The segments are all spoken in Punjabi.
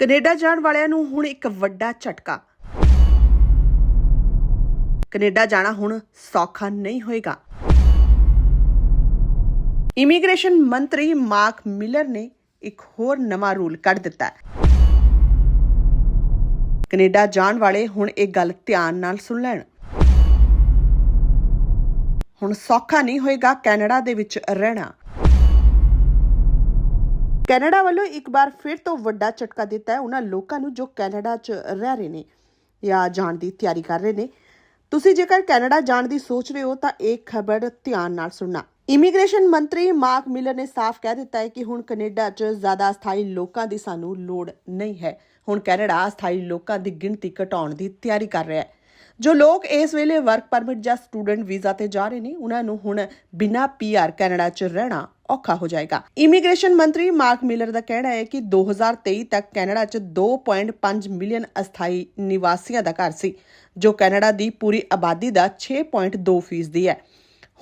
ਕੈਨੇਡਾ ਜਾਣ ਵਾਲਿਆਂ ਨੂੰ ਹੁਣ ਇੱਕ ਵੱਡਾ ਝਟਕਾ। ਕੈਨੇਡਾ ਜਾਣਾ ਹੁਣ ਸੌਖਾ ਨਹੀਂ ਹੋਏਗਾ। ਇਮੀਗ੍ਰੇਸ਼ਨ ਮੰਤਰੀ ਮਾਰਕ ਮਿਲਰ ਨੇ ਇੱਕ ਹੋਰ ਨਵਾਂ ਰੂਲ ਕੱਢ ਦਿੱਤਾ ਹੈ। ਕੈਨੇਡਾ ਜਾਣ ਵਾਲੇ ਹੁਣ ਇਹ ਗੱਲ ਧਿਆਨ ਨਾਲ ਸੁਣ ਲੈਣ। ਹੁਣ ਸੌਖਾ ਨਹੀਂ ਹੋਏਗਾ ਕੈਨੇਡਾ ਦੇ ਵਿੱਚ ਰਹਿਣਾ। ਕੈਨੇਡਾ ਵੱਲੋਂ ਇੱਕ ਵਾਰ ਫਿਰ ਤੋਂ ਵੱਡਾ ਝਟਕਾ ਦਿੱਤਾ ਹੈ ਉਹਨਾਂ ਲੋਕਾਂ ਨੂੰ ਜੋ ਕੈਨੇਡਾ 'ਚ ਰਹਿ ਰਹੇ ਨੇ ਜਾਂ ਜਾਣ ਦੀ ਤਿਆਰੀ ਕਰ ਰਹੇ ਨੇ। ਤੁਸੀਂ ਜੇਕਰ ਕੈਨੇਡਾ ਜਾਣ ਦੀ ਸੋਚ ਰਹੇ ਹੋ ਤਾਂ ਇਹ ਖਬਰ ਧਿਆਨ ਨਾਲ ਸੁਣਨਾ। ਇਮੀਗ੍ਰੇਸ਼ਨ ਮੰਤਰੀ ਮਾਰਕ ਮਿਲਰ ਨੇ ਸਾਫ਼ ਕਹਿ ਦਿੱਤਾ ਹੈ ਕਿ ਹੁਣ ਕੈਨੇਡਾ 'ਚ ਜ਼ਿਆਦਾ ਸਥਾਈ ਲੋਕਾਂ ਦੀ ਸਾਨੂੰ ਲੋੜ ਨਹੀਂ ਹੈ। ਹੁਣ ਕੈਨੇਡਾ ਸਥਾਈ ਲੋਕਾਂ ਦੀ ਗਿਣਤੀ ਘਟਾਉਣ ਦੀ ਤਿਆਰੀ ਕਰ ਰਿਹਾ ਹੈ। ਜੋ ਲੋਕ ਇਸ ਵੇਲੇ ਵਰਕ ਪਰਮਿਟ ਜਾਂ ਸਟੂਡੈਂਟ ਵੀਜ਼ਾ ਤੇ ਜਾ ਰਹੇ ਨੇ, ਉਹਨਾਂ ਨੂੰ ਹੁਣ ਬਿਨਾਂ ਪੀਆਰ ਕੈਨੇਡਾ 'ਚ ਰਹਿਣਾ ਔਖਾ ਹੋ ਜਾਏਗਾ। ਇਮੀਗ੍ਰੇਸ਼ਨ ਮੰਤਰੀ ਮਾਰਕ ਮਿਲਰ ਦਾ ਕਹਿਣਾ ਹੈ ਕਿ 2023 ਤੱਕ ਕੈਨੇਡਾ 'ਚ 2.5 ਮਿਲੀਅਨ ਅਸਥਾਈ ਨਿਵਾਸੀਆਂ ਦਾ ਘਰ ਸੀ, ਜੋ ਕੈਨੇਡਾ ਦੀ ਪੂਰੀ ਆਬਾਦੀ ਦਾ 6.2% ਫੀਸਦੀ ਹੈ।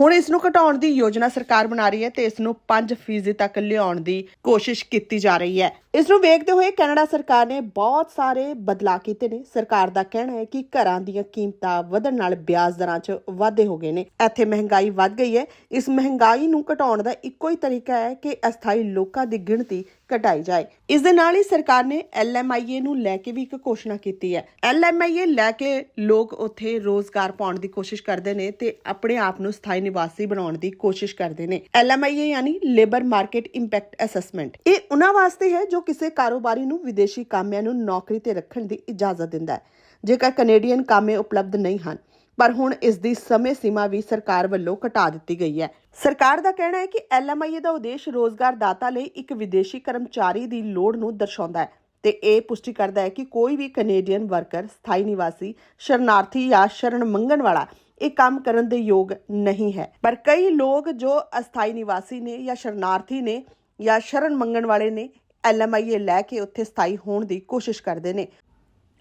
ਹੁਣ ਇਸ ਨੂੰ ਘਟਾਉਣ ਦੀ ਯੋਜਨਾ ਸਰਕਾਰ ਬਣਾ ਰਹੀ ਹੈ ਤੇ ਇਸ ਨੂੰ 5% ਤੱਕ ਲਿਆਉਣ ਦੀ ਕੋਸ਼ਿਸ਼ ਕੀਤੀ ਜਾ ਰਹੀ ਹੈ। ਇਸ ਨੂੰ ਵੇਖਦੇ ਹੋਏ ਕੈਨੇਡਾ ਸਰਕਾਰ ਨੇ ਬਹੁਤ ਸਾਰੇ ਬਦਲਾਅ ਕੀਤੇ ਨੇ। ਸਰਕਾਰ ਦਾ ਕਹਿਣਾ ਹੈ ਕਿ ਘਰਾਂ ਦੀਆਂ ਕੀਮਤਾਂ ਵਧਣ ਨਾਲ ਵਿਆਜ ਦਰਾਂ 'ਚ ਵਾਧੇ ਹੋ ਗਏ ਨੇ। ਇੱਥੇ ਮਹਿੰਗਾਈ ਵੱਧ ਗਈ ਹੈ। ਇਸ ਮਹਿੰਗਾਈ ਨੂੰ ਘਟਾਉਣ ਦਾ ਇੱਕੋ ਹੀ ਤਰੀਕਾ ਹੈ ਕਿ ਅਸਥਾਈ ਲੋਕਾਂ ਦੀ ਗਿਣਤੀ ਘਟਾਈ ਜਾਏ। ਇਸ ਦੇ ਨਾਲ ਹੀ ਸਰਕਾਰ ਨੇ ਐਲਐਮਆਈਏ ਨੂੰ ਲੈ ਕੇ ਵੀ ਇੱਕ ਘੋਸ਼ਣਾ ਕੀਤੀ ਹੈ। ਐਲਐਮਆਈਏ ਲੈ ਕੇ ਲੋਕ ਉੱਥੇ ਰੋਜ਼ਗਾਰ ਪਾਉਣ ਦੀ ਕੋਸ਼ਿਸ਼ ਕਰਦੇ ਨੇ ਤੇ ਆਪਣੇ ਆਪ ਨੂੰ ਸਥਾਈ ਨਿਵਾਸੀ ਬਣਾਉਣ ਦੀ ਕੋਸ਼ਿਸ਼ ਕਰਦੇ ਨੇ। ਐਲਐਮਆਈਏ ਯਾਨੀ ਲੇਬਰ ਮਾਰਕੀਟ ਇੰਪੈਕਟ ਅਸੈਸਮੈਂਟ। ਇਹ ਉਹਨਾਂ ਵਾਸਤੇ ਹੈ ਜੋ ਕਿਸੇ ਕਾਰੋਬਾਰੀ ਨੂੰ ਵਿਦੇਸ਼ੀ ਕਾਮਿਆਂ ਨੂੰ ਨੌਕਰੀ ਤੇ ਰੱਖਣ ਦੀ ਇਜਾਜ਼ਤ ਦਿੰਦਾ ਹੈ, ਜੇਕਰ ਕੈਨੇਡੀਅਨ ਕਾਮੇ ਉਪਲਬਧ ਨਹੀਂ ਹਨ, ਪਰ ਹੁਣ ਇਸ ਦੀ ਸਮੇਂ ਸੀਮਾ ਵੀ ਸਰਕਾਰ ਵੱਲੋਂ ਘਟਾ ਦਿੱਤੀ ਗਈ ਹੈ। ਸਰਕਾਰ ਦਾ ਕਹਿਣਾ ਹੈ ਕਿ ਐਲਐਮਆਈਏ ਦਾ ਉਦੇਸ਼ ਰੋਜ਼ਗਾਰ ਲਈ ਇੱਕ ਵਿਦੇਸ਼ੀ ਕਰਮਚਾਰੀ ਦੀ ਲੋੜ ਨੂੰ ਦਰਸਾਉਂਦਾ ਹੈ ਤੇ ਇਹ ਪੁਸ਼ਟੀ ਕਰਦਾ ਹੈ ਕਿ ਕੋਈ ਵੀ ਕੈਨੇਡੀਅਨ ਵਰਕਰ, ਸਥਾਈ ਨਿਵਾਸੀ, ਸ਼ਰਨਾਰਥੀ ਜਾਂ ਸ਼ਰਨ ਮੰਗਣ ਵਾਲਾ ਇਹ ਕੰਮ ਕਰਨ ਦੇ ਯੋਗ ਨਹੀਂ ਹੈ। ਪਰ ਕਈ ਲੋਕ ਜੋ ਅਸਥਾਈ ਨਿਵਾਸੀ ਨੇ ਜਾਂ ਸ਼ਰਨਾਰਥੀ ਨੇ ਜਾਂ ਸ਼ਰਨ ਮੰਗਣ ਵਾਲੇ ਨੇ ਐਲਐਮਆਈਏ ਲੈ ਕੇ ਉੱਥੇ ਸਥਾਈ ਹੋਣ ਦੀ ਕੋਸ਼ਿਸ਼ ਕਰਦੇ ਨੇ।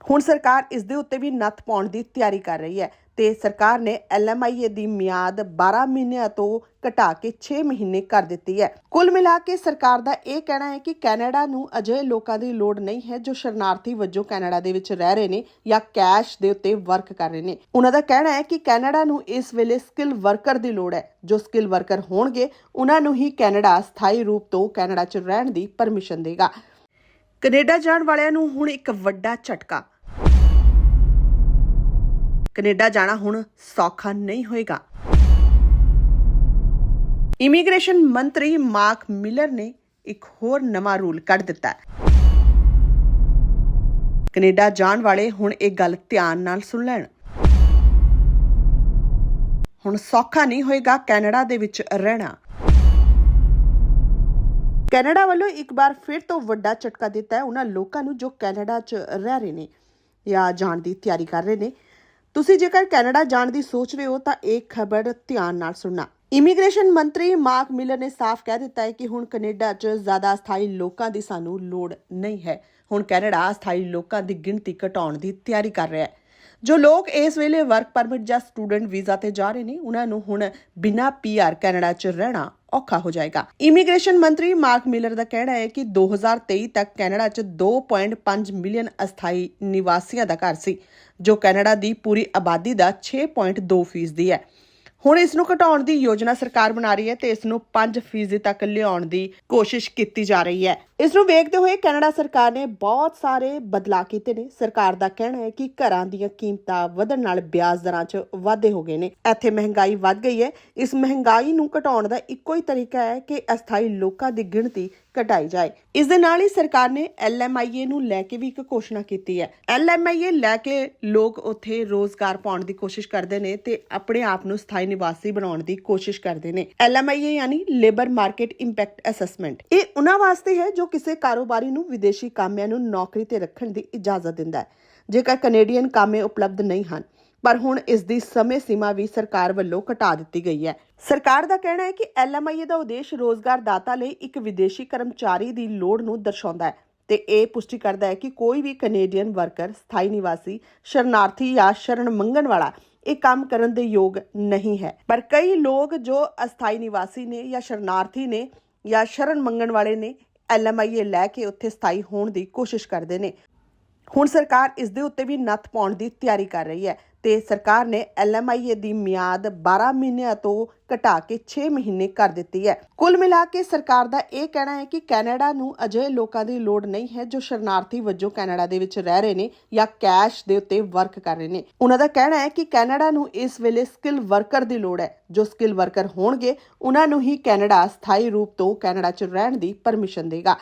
ਹੁਣ ਸਰਕਾਰ ਇਸ ਦੇ ਉੱਤੇ ਵੀ ਨੱਥ ਪਾਉਣ ਦੀ ਤਿਆਰੀ ਕਰ ਰਹੀ ਹੈ। ਤੇ ਸਰਕਾਰ ਨੇ ਐਲਐਮਆਈਏ ਦੀ ਮਿਆਦ 12 ਮਹੀਨਿਆਂ ਤੋਂ ਘਟਾ ਕੇ 6 ਮਹੀਨੇ ਕਰ ਦਿੱਤੀ ਹੈ। ਕੁੱਲ ਮਿਲਾ ਕੇ ਸਰਕਾਰ ਦਾ ਇਹ ਕਹਿਣਾ ਹੈ ਕਿ ਕੈਨੇਡਾ ਨੂੰ ਅਜਿਹੇ ਲੋਕਾਂ ਦੀ ਲੋੜ ਨਹੀਂ ਹੈ ਜੋ ਸ਼ਰਨਾਰਥੀ ਵਜੋਂ ਕੈਨੇਡਾ ਦੇ ਵਿੱਚ ਰਹਿ ਰਹੇ ਨੇ ਜਾਂ ਕੈਸ਼ ਦੇ ਉੱਤੇ ਵਰਕ ਕਰ ਰਹੇ ਨੇ। ਉਹਨਾਂ ਦਾ ਕਹਿਣਾ ਹੈ ਕਿ ਕੈਨੇਡਾ ਨੂੰ ਇਸ ਵੇਲੇ ਸਕਿੱਲ ਵਰਕਰ ਦੀ ਲੋੜ ਹੈ। ਜੋ ਸਕਿੱਲ ਵਰਕਰ ਹੋਣਗੇ, ਉਹਨਾਂ ਨੂੰ ਹੀ ਕੈਨੇਡਾ ਸਥਾਈ ਰੂਪ ਤੋਂ ਕੈਨੇਡਾ 'ਚ ਰਹਿਣ ਦੀ ਪਰਮਿਸ਼ਨ ਦੇਗਾ। ਕੈਨੇਡਾ ਜਾਣ ਵਾਲਿਆਂ ਨੂੰ ਹੁਣ ਇੱਕ ਵੱਡਾ ਝਟਕਾ। ਕੈਨੇਡਾ ਜਾਣਾ ਹੁਣ ਸੌਖਾ ਨਹੀਂ ਹੋਏਗਾ। ਇਮੀਗ੍ਰੇਸ਼ਨ ਮੰਤਰੀ ਮਾਰਕ ਮਿਲਰ ਨੇ ਇੱਕ ਹੋਰ ਨਵਾਂ ਰੂਲ ਕੱਢ ਦਿੱਤਾ ਹੈ। ਕੈਨੇਡਾ ਜਾਣ ਵਾਲੇ ਹੁਣ ਇਹ ਗੱਲ ਧਿਆਨ ਨਾਲ ਸੁਣ ਲੈਣ। ਹੁਣ ਸੌਖਾ ਨਹੀਂ ਹੋਏਗਾ ਕੈਨੇਡਾ ਦੇ ਵਿੱਚ ਰਹਿਣਾ। ਕੈਨੇਡਾ ਵੱਲੋਂ ਇੱਕ ਵਾਰ ਫਿਰ ਤੋਂ ਵੱਡਾ ਝਟਕਾ ਦਿੱਤਾ ਹੈ। ਉਹਨਾਂ ਲੋਕਾਂ ਨੂੰ ਜੋ ਕੈਨੇਡਾ 'ਚ ਰਹਿ ਰਹੇ ਨੇ ਜਾਂ ਜਾਣ ਦੀ ਤਿਆਰੀ ਕਰ ਰਹੇ ਨੇ ਤੁਸੀਂ ਜੇਕਰ ਕੈਨੇਡਾ ਜਾਣ ਦੀ ਸੋਚ ਰਹੇ ਹੋ ਤਾਂ ਇਹ ਖਬਰ ਧਿਆਨ ਨਾਲ ਸੁਣਨਾ। ਇਮੀਗ੍ਰੇਸ਼ਨ ਮੰਤਰੀ ਮਾਰਕ ਮਿਲਰ ਨੇ ਸਾਫ਼ ਕਹਿ ਦਿੱਤਾ ਹੈ ਕਿ ਹੁਣ ਕੈਨੇਡਾ 'ਚ ਜ਼ਿਆਦਾ ਸਥਾਈ ਲੋਕਾਂ ਦੀ ਸਾਨੂੰ ਲੋੜ ਨਹੀਂ ਹੈ। ਹੁਣ ਕੈਨੇਡਾ ਸਥਾਈ ਲੋਕਾਂ ਦੀ ਗਿਣਤੀ ਘਟਾਉਣ ਦੀ ਤਿਆਰੀ ਕਰ ਰਿਹਾ ਹੈ। ਜੋ ਲੋਕ ਇਸ ਵੇਲੇ ਵਰਕ ਪਰਮਿਟ ਜਾਂ ਸਟੂਡੈਂਟ ਵੀਜ਼ਾ ਤੇ ਜਾ ਰਹੇ ਨੇ, ਉਹਨਾਂ ਨੂੰ ਹੁਣ ਬਿਨਾਂ ਪੀਆਰ ਕੈਨੇਡਾ 'ਚ ਰਹਿਣਾ ਔਖਾ ਹੋ ਜਾਏਗਾ। ਇਮੀਗ੍ਰੇਸ਼ਨ ਮੰਤਰੀ ਮਾਰਕ ਮਿਲਰ ਦਾ ਕਹਿਣਾ ਹੈ ਕਿ 2023 ਤੱਕ ਕੈਨੇਡਾ 'ਚ 2.5 ਮਿਲੀਅਨ ਅਸਥਾਈ ਨਿਵਾਸੀਆਂ ਦਾ ਘਰ ਸੀ, ਜੋ ਕੈਨੇਡਾ ਦੀ ਪੂਰੀ ਆਬਾਦੀ ਦਾ 6.2% ਫੀਸਦੀ ਹੈ। ਹੁਣ ਇਸ ਨੂੰ ਘਟਾਉਣ ਦੀ ਯੋਜਨਾ ਸਰਕਾਰ ਬਣਾ ਰਹੀ ਹੈ ਤੇ ਇਸ ਨੂੰ 5% ਤੱਕ ਲਿਆਉਣ ਦੀ ਕੋਸ਼ਿਸ਼ ਕੀਤੀ ਜਾ ਰਹੀ ਹੈ। ਇਸ ਨੂੰ ਵੇਖਦੇ ਹੋਏ ਕੈਨੇਡਾ ਸਰਕਾਰ ਨੇ ਬਹੁਤ ਸਾਰੇ ਬਦਲਾਅ ਕੀਤੇ ਨੇ। ਸਰਕਾਰ ਦਾ ਕਹਿਣਾ ਹੈ ਕਿ ਘਰਾਂ ਦੀਆਂ ਕੀਮਤਾਂ ਵਧਣ ਨਾਲ ਵਿਆਜ ਦਰਾਂ 'ਚ ਵਾਧੇ ਹੋ ਗਏ ਨੇ। ਇੱਥੇ ਮਹਿੰਗਾਈ ਵੱਧ ਗਈ ਹੈ। ਇਸ ਮਹਿੰਗਾਈ ਨੂੰ ਘਟਾਉਣ ਦਾ ਇੱਕੋ ਹੀ ਤਰੀਕਾ ਹੈ ਕਿ ਅਸਥਾਈ ਲੋਕਾਂ ਦੀ ਗਿਣਤੀ ਘਟਾਈ ਜਾਏ। ਇਸ ਦੇ ਨਾਲ ਹੀ ਸਰਕਾਰ ਨੇ ਐਲਐਮਆਈਏ ਨੂੰ ਲੈ ਕੇ ਵੀ ਇੱਕ ਘੋਸ਼ਣਾ ਕੀਤੀ ਹੈ। ਐਲਐਮਆਈਏ ਲੈ ਕੇ ਲੋਕ ਉੱਥੇ ਰੋਜ਼ਗਾਰ ਪਾਉਣ ਦੀ ਕੋਸ਼ਿਸ਼ ਕਰਦੇ ਨੇ ਤੇ ਆਪਣੇ ਆਪ ਨੂੰ ਸਥਾਈ ਨਿਵਾਸੀ ਬਣਾਉਣ ਦੀ ਕੋਸ਼ਿਸ਼ ਕਰਦੇ ਨੇ। ਐਲਐਮਆਈਏ ਯਾਨੀ ਲੇਬਰ ਮਾਰਕੀਟ ਇੰਪੈਕਟ ਅਸੈਸਮੈਂਟ। ਇਹ ਉਹਨਾਂ ਵਾਸਤੇ ਹੈ ਜੋ ਕਿਸੇ ਕਾਰੋਬਾਰੀ ਨੂੰ ਵਿਦੇਸ਼ੀ ਕਾਮਿਆਂ ਨੂੰ ਨੌਕਰੀ ਤੇ ਰੱਖਣ ਦੀ ਇਜਾਜ਼ਤ ਦਿੰਦਾ ਹੈ, ਜੇਕਰ ਕੈਨੇਡੀਅਨ ਕਾਮੇ ਉਪਲਬਧ ਨਹੀਂ ਹਨ। ਪਰ ਹੁਣ ਇਸ ਦੀ ਸਮੇਂ ਸੀਮਾ ਵੀ ਸਰਕਾਰ ਵੱਲੋਂ ਘਟਾ ਦਿੱਤੀ ਗਈ ਹੈ। ਸਰਕਾਰ ਦਾ ਕਹਿਣਾ ਹੈ ਕਿ ਐਲਐਮਆਈਏ ਦਾ ਉਦੇਸ਼ ਰੋਜ਼ਗਾਰ ਲਈ ਇੱਕ ਵਿਦੇਸ਼ੀ ਕਰਮਚਾਰੀ ਦੀ ਲੋੜ ਨੂੰ ਦਰਸਾਉਂਦਾ ਹੈ ਤੇ ਇਹ ਪੁਸ਼ਟੀ ਕਰਦਾ ਹੈ ਕਿ ਕੋਈ ਵੀ ਕੈਨੇਡੀਅਨ ਵਰਕਰ, ਸਥਾਈ ਨਿਵਾਸੀ, ਸ਼ਰਨਾਰਥੀ ਜਾਂ ਸ਼ਰਨ ਮੰਗਣ ਵਾਲਾ ਇਹ ਕੰਮ ਕਰਨ ਦੇ ਯੋਗ ਨਹੀਂ ਹੈ। ਪਰ ਕਈ ਲੋਕ ਜੋ ਅਸਥਾਈ ਨਿਵਾਸੀ ਨੇ ਜਾਂ ਸ਼ਰਨਾਰਥੀ ਨੇ ਜਾਂ ਸ਼ਰਨ ਮੰਗਣ ਵਾਲੇ ਨੇ ਐਲਐਮਆਈਏ ਲੈ ਕੇ ਉੱਥੇ ਸਥਾਈ ਹੋਣ ਦੀ ਕੋਸ਼ਿਸ਼ ਕਰਦੇ ਨੇ। ਹੁਣ ਸਰਕਾਰ ਇਸ ਦੇ ਉੱਤੇ ਵੀ ਨੱਥ ਪਾਉਣ ਦੀ ਤਿਆਰੀ ਕਰ ਰਹੀ ਹੈ। ਤੇ ਸਰਕਾਰ ਨੇ ਐਲਐਮਆਈਏ ਦੀ ਮਿਆਦ 12 ਮਹੀਨਿਆਂ ਤੋਂ ਘਟਾ ਕੇ 6 ਮਹੀਨੇ ਕਰ ਦਿੱਤੀ ਹੈ। ਕੁੱਲ ਮਿਲਾ ਕੇ ਸਰਕਾਰ ਦਾ ਇਹ ਕਹਿਣਾ ਹੈ ਕਿ ਕੈਨੇਡਾ ਨੂੰ ਅਜਿਹੇ ਲੋਕਾਂ ਦੀ ਲੋੜ ਨਹੀਂ ਹੈ ਜੋ ਸ਼ਰਨਾਰਥੀ ਵਜੋਂ ਕੈਨੇਡਾ ਦੇ ਵਿੱਚ ਰਹਿ ਰਹੇ ਨੇ ਜਾਂ ਕੈਸ਼ ਦੇ ਉੱਤੇ ਵਰਕ ਕਰ ਰਹੇ ਨੇ। ਉਹਨਾਂ ਦਾ ਕਹਿਣਾ ਹੈ ਕਿ ਕੈਨੇਡਾ ਨੂੰ ਇਸ ਵੇਲੇ ਸਕਿੱਲ ਵਰਕਰ ਦੀ ਲੋੜ ਹੈ। ਜੋ ਸਕਿੱਲ ਵਰਕਰ ਹੋਣਗੇ, ਉਹਨਾਂ ਨੂੰ ਹੀ ਕੈਨੇਡਾ ਸਥਾਈ ਰੂਪ ਤੋਂ ਕੈਨੇਡਾ 'ਚ ਰਹਿਣ ਦੀ ਪਰਮਿਸ਼ਨ ਦੇਗਾ।